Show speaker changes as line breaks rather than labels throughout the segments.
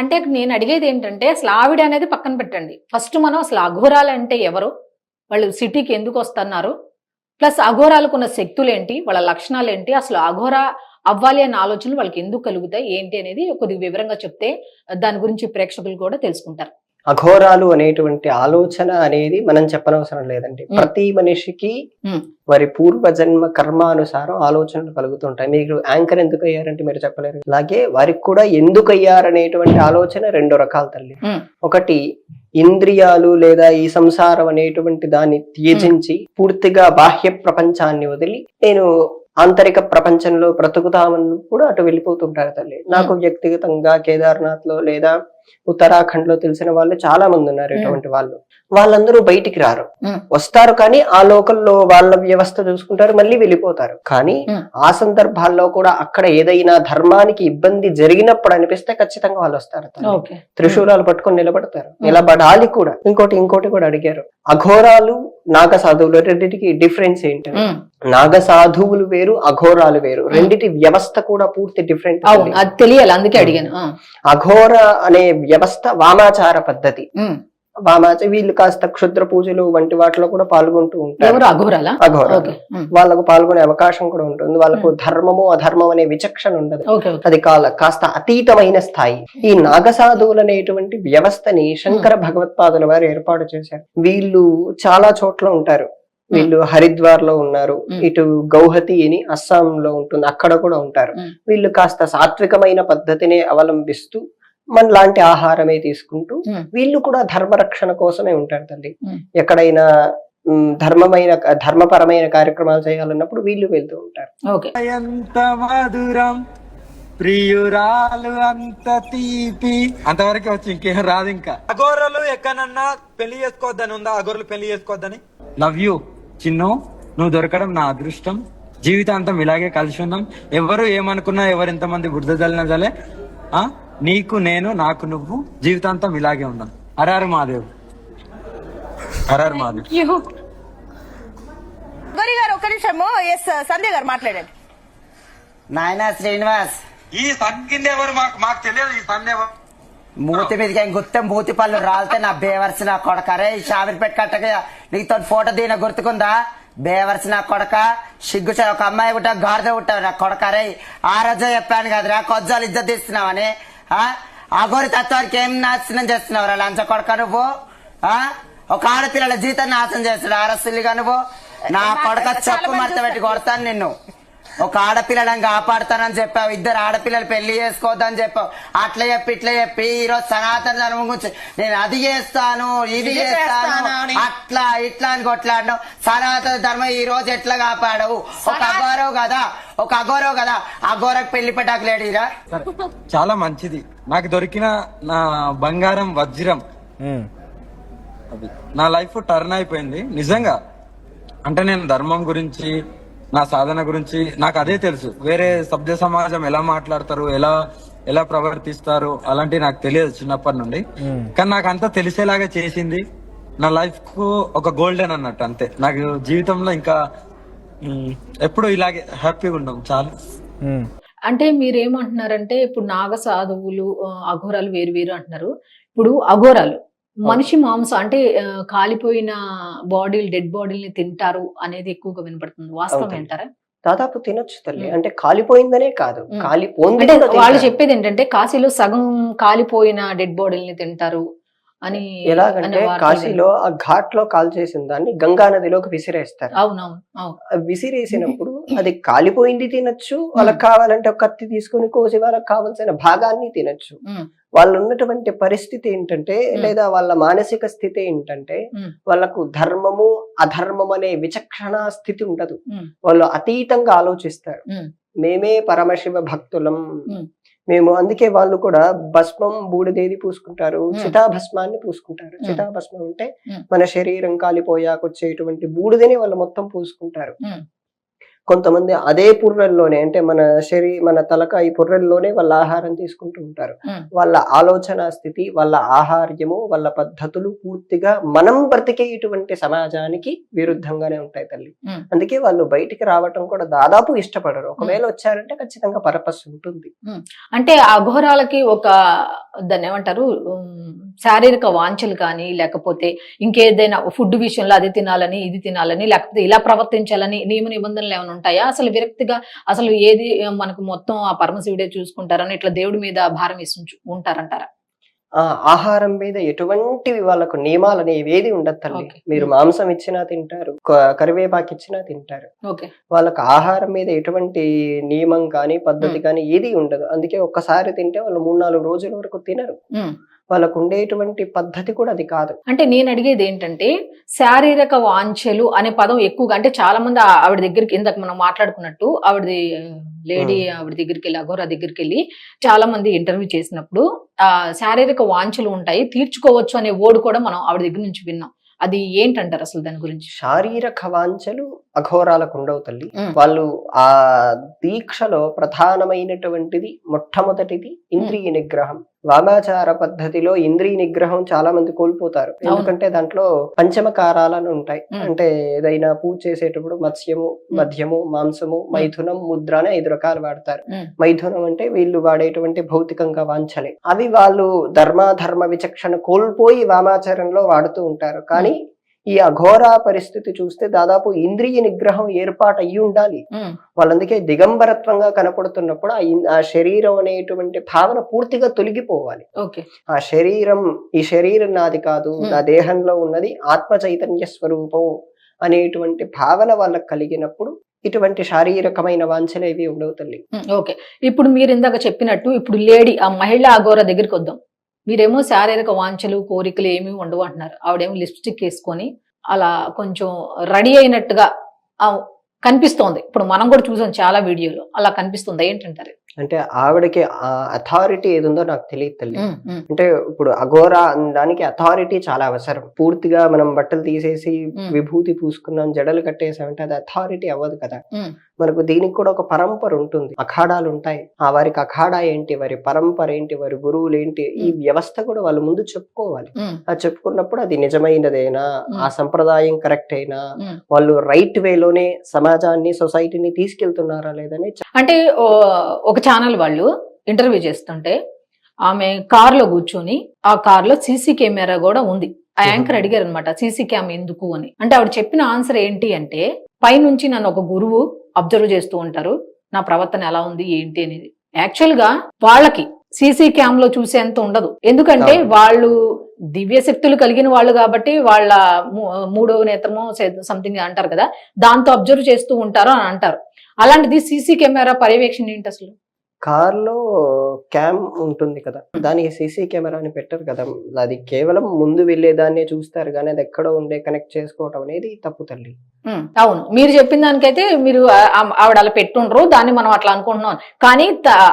అంటే నేను అడిగేది ఏంటంటే అసలు ఆవిడ అనేది పక్కన పెట్టండి. ఫస్ట్ మనం అసలు అఘోరాలు అంటే ఎవరు? వాళ్ళు సిటీకి ఎందుకు వస్తున్నారు? ప్లస్ అఘోరాలకు ఉన్న శక్తులు ఏంటి వాళ్ళ లక్షణాలు ఏంటి అసలు అఘోర అవ్వాలి అనే ఆలోచనలు వాళ్ళకి ఎందుకు కలుగుతాయి? ఏంటి అనేది కొద్దిగా వివరంగా చెప్తే దాని గురించి ప్రేక్షకులు కూడా తెలుసుకుంటారు.
అఘోరాలు అనేటువంటి ఆలోచన అనేది మనం చెప్పనవసరం లేదండి. ప్రతి మనిషికి. వారి పూర్వజన్మ కర్మానుసారం ఆలోచనలు కలుగుతుంటాయి. మీరు యాంకర్ ఎందుకు అయ్యారంటే మీరు చెప్పలేరు. అలాగే వారికి కూడా ఎందుకు అయ్యారనేటువంటి ఆలోచన రెండు రకాల తల్లి. ఒకటి ఇంద్రియాలు లేదా ఈ సంసారం అనేటువంటి దాన్ని త్యజించి పూర్తిగా బాహ్య ప్రపంచాన్ని వదిలి నేను ఆంతరిక ప్రపంచంలో బ్రతుకుతామని కూడా అటు వెళ్ళిపోతుంటారు తల్లి. నాకు వ్యక్తిగతంగా కేదార్నాథ్లో లేదా ఉత్తరాఖండ్లో తెలిసిన వాళ్ళు చాలా మంది ఉన్నారు. ఇటువంటి వాళ్ళు. వాళ్ళందరూ బయటికి రారు. వస్తారు కానీ ఆ లోకల్లో వాళ్ళ వ్యవస్థ చూసుకుంటారు మళ్ళీ వెళ్ళిపోతారు. కానీ. ఆ సందర్భాల్లో కూడా అక్కడ ఏదైనా ధర్మానికి ఇబ్బంది జరిగినప్పుడు అనిపిస్తే ఖచ్చితంగా వాళ్ళు వస్తారు త్రిశూలాలు పట్టుకొని నిలబడతారు. నిలబడాలి కూడా. ఇంకోటి ఇంకోటి కూడా అడిగారు. అఘోరాలు నాగ సాధువులు రెండింటికి డిఫరెన్స్ ఏంటి. నాగ సాధువులు వేరు అఘోరాలు వేరు. రెండిటి వ్యవస్థ కూడా పూర్తి డిఫరెంట్
అది తెలియాలి అందుకే అడిగాను.
అఘోర అనే వ్యవస్థ వామాచార పద్ధతి. వామాచ వీళ్ళు కాస్త క్షుద్ర పూజలు వంటి వాటిలో కూడా పాల్గొంటూ ఉంటారు.
అఘోరాలా?
అఘోరాలు. వాళ్ళకు పాల్గొనే అవకాశం కూడా ఉంటుంది. వాళ్ళకు ధర్మము అధర్మం అనే విచక్షణ ఉండదు. అది కాల కాస్త అతీతమైన స్థాయి. ఈ నాగసాధువులు అనేటువంటి వ్యవస్థని శంకర భగవత్పాదుల వారు ఏర్పాటు చేశారు. వీళ్ళు చాలా చోట్ల ఉంటారు. వీళ్ళు హరిద్వార్లో ఉన్నారు. ఇటు గౌహతి అని అస్సాం లో ఉంటుంది. అక్కడ కూడా ఉంటారు. వీళ్ళు కాస్త సాత్వికమైన పద్ధతిని అవలంబిస్తూ మన లాంటి ఆహారమే తీసుకుంటూ. వీళ్ళు కూడా ధర్మరక్షణ కోసమే ఉంటారు తల్లి.
Hmm.
ఎక్కడైనా ధర్మమైన ధర్మపరమైన కార్యక్రమాలు చేయాలన్నప్పుడు వీళ్ళు వెళ్తూ ఉంటారు.
ఎంత మధురం. ప్రియురాలు అంత తీపి. అంతవరకు వచ్చి ఇంకేం రాదు ఇంకా. అగోరలు ఎక్కడన్నా పెళ్ళి చేసుకోవద్దని ఉందా? అగోరలు పెళ్ళి చేసుకోవద్దని? లవ్ యూ చిన్ను నువ్వు దొరకడం నా అదృష్టం. జీవితాంతం ఇలాగే కలిసి ఉన్నాం. ఎవరు ఏమనుకున్నా ఎవరు ఎంతమంది బురద జల్లినా జలే. ఆ? నీకు నేను నాకు నువ్వు జీవితాంతం ఇలాగే ఉన్నాం. హరారు మాదేవ్ హరారు మాదేవ్
గౌరీ గారు ఒక్క నిమిషము. ఎస్ సంధ్య గారు మాట్లాడండి.
నాయన శ్రీనివాస్.
ఈ సంఖ్య ఎవరు మాకు మాకు తెలియదు ఈ ఎవరు?
మూతి మీదకి ఏం గుత్తం మూతి పళ్ళు రాలితే నా బేవర్స్ నా కొడక. రే షావిరి కట్టక నీతో ఫోటో దీన గుర్తుకుందా? బేవర్స్ నా కొడక సిగ్గు ఒక అమ్మాయి ఉంటా గాడిద ఉంటావు నా కొడక. రే ఆ రోజే చెప్పాను కదరా కొజ్జాలు ఇద్దరు తీస్తున్నావని. అఘోరి తత్వానికి ఏం నాశనం చేస్తున్నావు లంచ కొడక నువ్వు? ఆ? ఒక ఆడపిల్లల జీతం నాశనం చేస్తున్నావు ఆరస్తులుగా నువ్వు? నా కొడక చెప్పు మడత పెట్టి కొడతాను నిన్ను. ఒక ఆడపిల్లని కాపాడుతానని చెప్పావు. ఇద్దరు ఆడపిల్లలు పెళ్ళి చేసుకోవద్దని చెప్పావు. అట్లా చెప్పి ఇట్లా చెప్పి ఈ రోజు సనాతన ధర్మం గురించి నేను అది చేస్తాను ఇది చేస్తాను అట్లా ఇట్లా అని కొట్లాడడం సనాతన ధర్మం ఈ రోజు ఎట్లా కాపాడవు? ఒక అఘోరవు కదా ఒక అఘోరవు కదా అఘోరకు పెళ్ళి పెట్టాక లేడీరా?
సరే చాలా మంచిది. నాకు దొరికిన నా బంగారం వజ్రం. అది నా లైఫ్ టర్న్ అయిపోయింది. నిజంగా అంటే నేను ధర్మం గురించి నా సాధన గురించి నాకు అదే తెలుసు. వేరే సభ్య సమాజం ఎలా మాట్లాడతారు ఎలా ఎలా ప్రవర్తిస్తారు అలాంటి నాకు తెలియదు చిన్నప్పటి నుండి. కానీ నాకు అంతా తెలిసేలాగా చేసింది నా లైఫ్కు ఒక గోల్డెన్ అన్నట్టు అంతే. నాకు జీవితంలో ఇంకా ఎప్పుడు ఇలాగే హ్యాపీగా ఉన్నాం చాలా.
అంటే మీరేమంటున్నారంటే ఇప్పుడు నాగ సాధువులు అఘోరాలు వేరు వేరు అంటున్నారు. ఇప్పుడు అఘోరాలు మనిషి మాంసం అంటే కాలిపోయిన బాడీలు డెడ్ బాడీల్ని తింటారు అనేది ఎక్కువగా వినపడుతుంది. వాస్తవం. అంటారా
దాదాపు తినొచ్చు తల్లి. అంటే కాలిపోయిందనే కాదు. కాలిపోయింది
వాళ్ళు. చెప్పేది ఏంటంటే కాశీలో సగం కాలిపోయిన డెడ్ బాడీల్ని తింటారు అని
ఎలాగంటే కాశీలో ఆ ఘాట్లో కాల్ చేసిన దాన్ని గంగా నదిలోకి విసిరేస్తారు.
అవునవును.
విసిరేసినప్పుడు అది కాలిపోయింది తినొచ్చు. వాళ్ళకి కావాలంటే ఒక కత్తి తీసుకొని కోసి వాళ్ళకి కావాల్సిన భాగాన్ని తినొచ్చు. వాళ్ళు ఉన్నటువంటి పరిస్థితి ఏంటంటే. లేదా వాళ్ళ మానసిక స్థితి ఏంటంటే వాళ్ళకు ధర్మము అధర్మం అనే విచక్షణ స్థితి ఉండదు వాళ్ళు అతీతంగా ఆలోచిస్తారు మేమే పరమశివ భక్తులం. మేము అందుకే వాళ్ళు కూడా భస్మం బూడిదేది పూసుకుంటారు. చితాభస్మాన్ని పూసుకుంటారు. చితాభస్మం అంటే. మన శరీరం కాలిపోయాక వచ్చేటువంటి బూడిదని వాళ్ళు మొత్తం పూసుకుంటారు. కొంతమంది అదే పుర్రెల్లోనే అంటే మన శరీ మన తలకాయ పుర్రెల్లోనే వాళ్ళ ఆహారం తీసుకుంటూ ఉంటారు. వాళ్ళ ఆలోచన స్థితి వాళ్ళ ఆహార్యము వాళ్ళ పద్ధతులు పూర్తిగా మనం బ్రతికే ఇటువంటి సమాజానికి విరుద్ధంగానే ఉంటాయి తల్లి. అందుకే వాళ్ళు బయటికి రావటం కూడా దాదాపు ఇష్టపడరు. ఒకవేళ వచ్చారంటే ఖచ్చితంగా పర్పస్ ఉంటుంది.
అంటే అఘోరాలకి ఒక దాన్ని ఏమంటారు శారీరక వాంఛలు కానీ లేకపోతే ఇంకేదైనా ఫుడ్ విషయంలో అది తినాలని ఇది తినాలని లేకపోతే ఇలా ప్రవర్తించాలని నియమ నిబంధనలు ఏమైనా ఉంటాయా? అసలు విరక్తిగా అసలు ఏది మనకు మొత్తం ఆ పరమశివుడే చూసుకుంటారని ఇట్లా దేవుడి మీద భారం వేసి ఉంటారంటారా?
ఆహారం మీద ఎటువంటివి వాళ్ళకు నియమాలు అనేవి ఏది ఉండదు తల్లి. మీరు మాంసం ఇచ్చినా తింటారు కరివేపాకు ఇచ్చినా తింటారు. వాళ్ళకి ఆహారం మీద ఎటువంటి నియమం కానీ పద్ధతి కానీ ఏది ఉండదు. అందుకే ఒక్కసారి తింటే వాళ్ళు మూడు నాలుగు రోజుల వరకు తినరు. వాళ్ళకు ఉండేటువంటి పద్ధతి కూడా అది కాదు.
అంటే నేను అడిగేది ఏంటంటే శారీరక వాంఛలు అనే పదం ఎక్కువగా అంటే చాలా మంది ఆవిడ దగ్గరికి ఇందాక మనం మాట్లాడుకున్నట్టు ఆవిడది లేడీ ఆవిడ దగ్గరికి వెళ్ళి అఘోరా దగ్గరికి వెళ్ళి చాలా మంది ఇంటర్వ్యూ చేసినప్పుడు ఆ శారీరక వాంఛలు ఉంటాయి తీర్చుకోవచ్చు అనే ఓడు కూడా మనం ఆవిడ దగ్గర నుంచి విన్నాం. అది ఏంటంటారు అసలు దాని గురించి?
శారీరక వాంఛలు అఘోరాలకు ఉండవు తల్లి. వాళ్ళు ఆ దీక్షలో ప్రధానమైనటువంటిది మొట్టమొదటిది ఇంద్రియ నిగ్రహం. వామాచార పద్ధతిలో ఇంద్రియ నిగ్రహం చాలా మంది కోల్పోతారు. ఎందుకంటే దాంట్లో పంచమకారాలను ఉంటాయి.
ఉమ్.
అంటే ఏదైనా పూజ చేసేటప్పుడు మత్స్యము మద్యము మాంసము మైథునం ముద్ర అని ఐదు రకాలు వాడతారు. మైథునం అంటే వీళ్ళు వాడేటువంటి భౌతికంగా వాంఛలే అవి వాళ్ళు ధర్మాధర్మ విచక్షణ కోల్పోయి వామాచారంలో వాడుతూ ఉంటారు. కానీ ఈ అఘోరా పరిస్థితి చూస్తే దాదాపు ఇంద్రియ నిగ్రహం ఏర్పాటు అయ్యి ఉండాలి. వాళ్ళందుకే దిగంబరత్వంగా కనపడుతున్నప్పుడు ఆ శరీరం అనేటువంటి భావన పూర్తిగా తొలగిపోవాలి. ఆ శరీరం ఈ శరీరం నాది కాదు. నా దేహంలో ఉన్నది ఆత్మ చైతన్య స్వరూపం అనేటువంటి భావన వాళ్ళకి కలిగినప్పుడు ఇటువంటి శారీరకమైన వాంఛలు ఏవి ఉండవు తల్లి.
ఓకే. ఇప్పుడు మీరు ఇందాక చెప్పినట్టు ఇప్పుడు లేడీ ఆ మహిళా అఘోర దగ్గరికి వద్దాం. మీరేమో శారీరక వాంఛలు కోరికలు ఏమీ ఉండవు అంటున్నారు. ఆవిడేమో లిప్స్టిక్ వేసుకొని అలా కొంచెం రెడీ అయినట్టుగా కనిపిస్తోంది. ఇప్పుడు మనం కూడా చూసాం చాలా వీడియోలు. అలా కనిపిస్తుంది. ఏంటంటారు?
అంటే ఆవిడకి అథారిటీ ఏది ఉందో నాకు తెలియదు. తల్లి అంటే ఇప్పుడు అఘోరా అనడానికి అథారిటీ చాలా అవసరం. పూర్తిగా మనం బట్టలు తీసేసి. విభూతి పూసుకున్నాం జడలు కట్టేసామంటే అది అథారిటీ అవ్వదు కదా. మనకు దీనికి కూడా ఒక పరంపర ఉంటుంది. అఖాడాలు ఉంటాయి. ఆ వారికి అఖాడా ఏంటి? వారి పరంపర ఏంటి? వారి గురువులు ఏంటి? ఈ. వ్యవస్థ కూడా వాళ్ళు ముందు చెప్పుకోవాలి. అది చెప్పుకున్నప్పుడు అది నిజమైనదేనా. ఆ సంప్రదాయం కరెక్ట్ అయినా. వాళ్ళు రైట్ వేలోనే సమాజాన్ని సొసైటీని తీసుకెళ్తున్నారా లేదని
అంటే ఒక ఛానల్ వాళ్ళు ఇంటర్వ్యూ చేస్తుంటే ఆమె కారులో కూర్చొని ఆ కారులో సీసీ కెమెరా కూడా ఉంది. ఆ యాంకర్ అడిగారు అనమాట సీసీ క్యామ్ ఎందుకు అని. అంటే ఆవిడ చెప్పిన ఆన్సర్ ఏంటి అంటే పైనుంచి నన్ను ఒక గురువు అబ్జర్వ్ చేస్తూ ఉంటారు నా ప్రవర్తన ఎలా ఉంది ఏంటి అనేది. యాక్చువల్గా వాళ్ళకి సీసీ క్యామ్లో చూసేంత ఉండదు. ఎందుకంటే. వాళ్ళు దివ్య శక్తులు కలిగిన వాళ్ళు కాబట్టి వాళ్ళ మూ- మూడో నేత్రమో సంథింగ్ అంటారు కదా దాంతో అబ్జర్వ్ చేస్తూ ఉంటారు అని అంటారు. అలాంటిది సీసీ కెమెరా పర్యవేక్షణ ఏంటి అసలు?
కార్లో క్యామ్ ఉంటుంది కదా. దానికి సీసీ కెమెరా అని పెట్టరు కదా. అది కేవలం ముందు వెళ్ళేదాన్నే చూస్తారు కానీ అది ఎక్కడో ఉండే కనెక్ట్ చేసుకోవటం అనేది తప్పు తల్లి.
అవును. మీరు చెప్పిన దానికైతే మీరు ఆవిడ అలా పెట్టుండ్రు దాన్ని మనం అట్లా అనుకుంటున్నాం. కానీ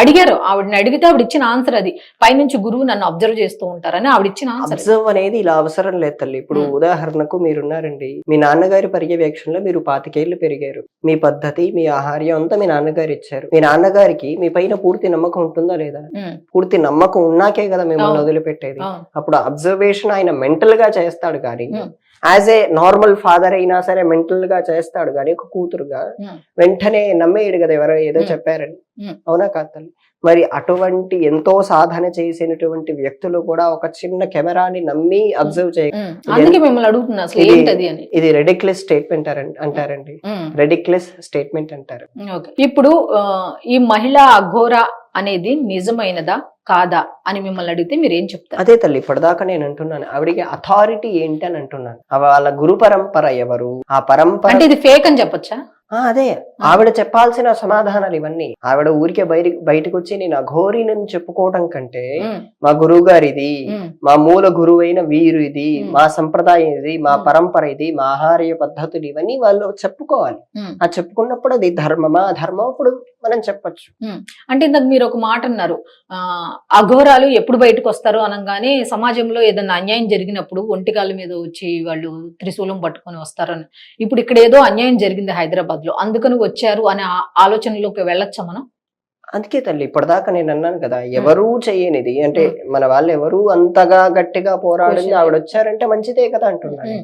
అడిగారు. ఆవిడని అడిగితే ఆవిడ ఇచ్చిన ఆన్సర్ అది. పైనుంచి గురువు నన్ను అబ్జర్వ్ చేస్తూ ఉంటారని ఆవిడ ఇచ్చిన ఆన్సర్
అబ్జర్వ్ అనేది ఇలా అవసరం లేదు తల్లి. ఇప్పుడు. ఉదాహరణకు మీరున్నారండి. మీ నాన్నగారి పర్యవేక్షణలో మీరు పాతికేళ్ళు పెరిగారు. మీ పద్ధతి మీ ఆహార్యం అంతా మీ నాన్నగారు ఇచ్చారు. మీ నాన్నగారికి మీ పైన పూర్తి నమ్మకం ఉంటుందా లేదా పూర్తి నమ్మకం ఉన్నాకే కదా మిమ్మల్ని. వదిలిపెట్టేది అప్పుడు అబ్జర్వేషన్ ఆయన మెంటల్గా చేస్తాడు కానీ. యాజ్ ఏ నార్మల్ ఫాదర్ అయినా సరే మెంటల్గా చేస్తాడు కానీ ఒక కూతురుగా
Hmm.
వెంటనే నమ్మేయడు కదా ఎవరో ఏదో
Hmm.
చెప్పారని.
Hmm.
అవునా కాదు తల్లి మరి అటువంటి ఎంతో సాధన చేసినటువంటి వ్యక్తులు కూడా ఒక చిన్న కెమెరాని నమ్మి అబ్జర్వ్ చేయ
ఉమ్, అందుకే మిమ్మల్ని అడుగుతున్నా అసలు
ఇది- రెడిక్లెస్ స్టేట్మెంట్ అంటారండి. రెడిక్లెస్ స్టేట్మెంట్ అంటారు.
ఇప్పుడు ఈ మహిళా అఘోర అనేది నిజమైనదా? కాదా అని మిమ్మల్ని అడిగితే మీరు ఏం చెప్తారు?
అదే తల్లి ఇప్పటిదాకా నేను అంటున్నాను. ఆవిడికి అథారిటీ ఏంటి అని అంటున్నాను. వాళ్ళ గురు పరంపర ఎవరు? ఆ పరంపర
అంటే ఇది ఫేక్ అని చెప్పొచ్చా?
అదే. ఆవిడ చెప్పాల్సిన సమాధానాలు ఇవన్నీ. ఆవిడ ఊరికే బయట బయటకు వచ్చి నేను అఘోరినని చెప్పుకోవడం కంటే మా గురువు గారు ఇది మా మూల గురువైన వీరు ఇది. మా సంప్రదాయం ఇది మా. పరంపర ఇది మా ఆహార్య పద్ధతులు ఇవన్నీ వాళ్ళు చెప్పుకోవాలి. ఆ చెప్పుకున్నప్పుడు అది ధర్మమా? ధర్మం అప్పుడు మనం చెప్పొచ్చు.
అంటే ఇందాక మీరు ఒక మాట అన్నారు. ఆ అఘోరాలు ఎప్పుడు బయటకు వస్తారు అనగానే సమాజంలో ఏదైనా అన్యాయం జరిగినప్పుడు ఒంటికాల మీద వచ్చి వాళ్ళు త్రిశూలం పట్టుకొని వస్తారని. ఇప్పుడు ఇక్కడ ఏదో అన్యాయం జరిగింది హైదరాబాద్ హైదరాబాద్లో అందుకని వచ్చారు అనే ఆలోచనలోకి వెళ్ళొచ్చా మనం?
అందుకే తల్లి ఇప్పటిదాకా నేను అన్నాను కదా ఎవరూ చేయనిది. అంటే మన వాళ్ళు ఎవరు అంతగా గట్టిగా పోరాడింది ఆవిడ వచ్చారంటే మంచిదే కదా అంటున్నాను.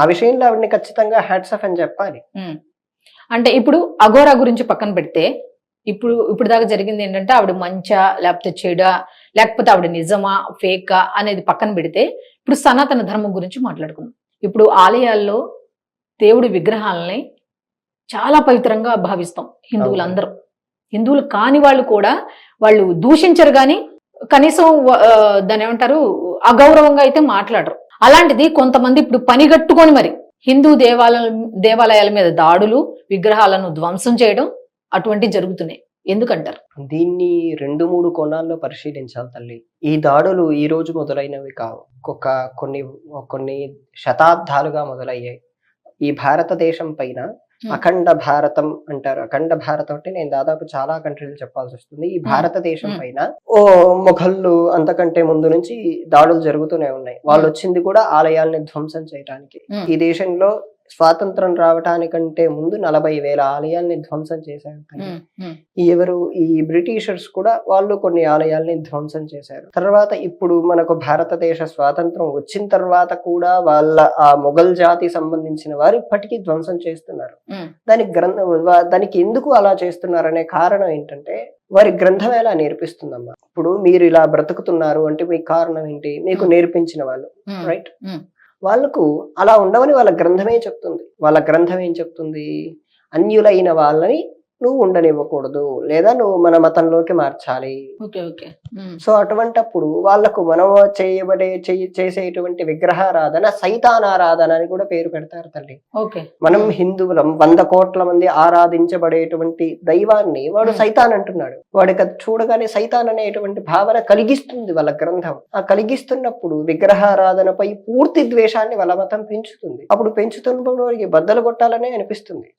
ఆ విషయంలో ఆవిడని ఖచ్చితంగా హ్యాట్సఫ్ అని చెప్పాలి.
అంటే ఇప్పుడు అఘోరా గురించి పక్కన పెడితే ఇప్పుడు ఇప్పుడు దాకా జరిగింది ఏంటంటే ఆవిడ మంచా లేకపోతే చెడా లేకపోతే ఆవిడ నిజమా ఫేకా అనేది పక్కన పెడితే ఇప్పుడు సనాతన ధర్మం గురించి మాట్లాడుకుందాం. ఇప్పుడు ఆలయాల్లో దేవుడి విగ్రహాలని చాలా పవిత్రంగా భావిస్తాం హిందువులందరూ. హిందువులు కాని వాళ్ళు కూడా వాళ్ళు దూషించరు కానీ కనీసం దాన్ని ఏమంటారు అగౌరవంగా అయితే మాట్లాడరు. అలాంటిది కొంతమంది ఇప్పుడు పనిగట్టుకొని మరి హిందూ దేవాలయ దేవాలయాల మీద దాడులు విగ్రహాలను ధ్వంసం చేయడం అటువంటి జరుగుతున్నాయి. ఎందుకంటారు?
దీన్ని రెండు మూడు కోణాల్లో పరిశీలించాలి తల్లి. ఈ దాడులు ఈ రోజు మొదలైనవి కావు. ఒక కొన్ని కొన్ని శతాబ్దాలుగా మొదలయ్యాయి. ఈ భారతదేశం పైన అఖండ భారతం అంటారు. అఖండ భారతం అంటే నేను దాదాపు చాలా కంట్రీలు చెప్పాల్సి వస్తుంది. ఈ భారతదేశం
Hmm.
పైన ఓ మొఘళ్ళు అంతకంటే ముందు నుంచి దాడులు జరుగుతూనే ఉన్నాయి. వాళ్ళు వచ్చింది కూడా ఆలయాల్ని ధ్వంసం చేయడానికి
Hmm.
ఈ దేశంలో స్వాతంత్రం రావటానికంటే ముందు నలభై వేల ఆలయాల్ని ధ్వంసం చేశారు ఎవరు ఈ బ్రిటిషర్స్ కూడా వాళ్ళు కొన్ని ఆలయాల్ని ధ్వంసం చేశారు. తర్వాత ఇప్పుడు మనకు భారతదేశ స్వాతంత్రం వచ్చిన తర్వాత కూడా వాళ్ళ ఆ మొఘల్ జాతి సంబంధించిన వారు ఇప్పటికీ ధ్వంసం చేస్తున్నారు. దానికి గ్రంథ దానికి ఎందుకు అలా చేస్తున్నారనే కారణం ఏంటంటే వారి గ్రంథం ఎలా నేర్పిస్తుందమ్మా? ఇప్పుడు మీరు ఇలా బ్రతుకుతున్నారు అంటే మీకు కారణం ఏంటి? మీకు నేర్పించిన వాళ్ళు రైట్ వాళ్ళకు అలా ఉండవని వాళ్ళ గ్రంథమే చెప్తుంది. వాళ్ళ గ్రంథం ఏం చెప్తుంది? అన్యులైన వాళ్ళని నువ్వు ఉండనివ్వకూడదు లేదా నువ్వు మన మతంలోకి మార్చాలి. సో అటువంటప్పుడు వాళ్ళకు మనం చేయబడే చేయ- చేసేటువంటి విగ్రహారాధన సైతానారాధన అని కూడా పేరు పెడతారు తల్లి. మనం హిందువులం వంద కోట్ల మంది ఆరాధించబడేటువంటి దైవాన్ని వాడు. సైతాన్ అంటున్నాడు. వాడికి అది చూడగానే సైతాన్ అనేటువంటి భావన కలిగిస్తుంది వాళ్ళ గ్రంథం. ఆ కలిగిస్తున్నప్పుడు విగ్రహారాధనపై పూర్తి ద్వేషాన్ని వాళ్ళ మతం పెంచుతుంది. అప్పుడు పెంచుతున్నప్పుడు వాడికి బద్దలు కొట్టాలనే అనిపిస్తుంది.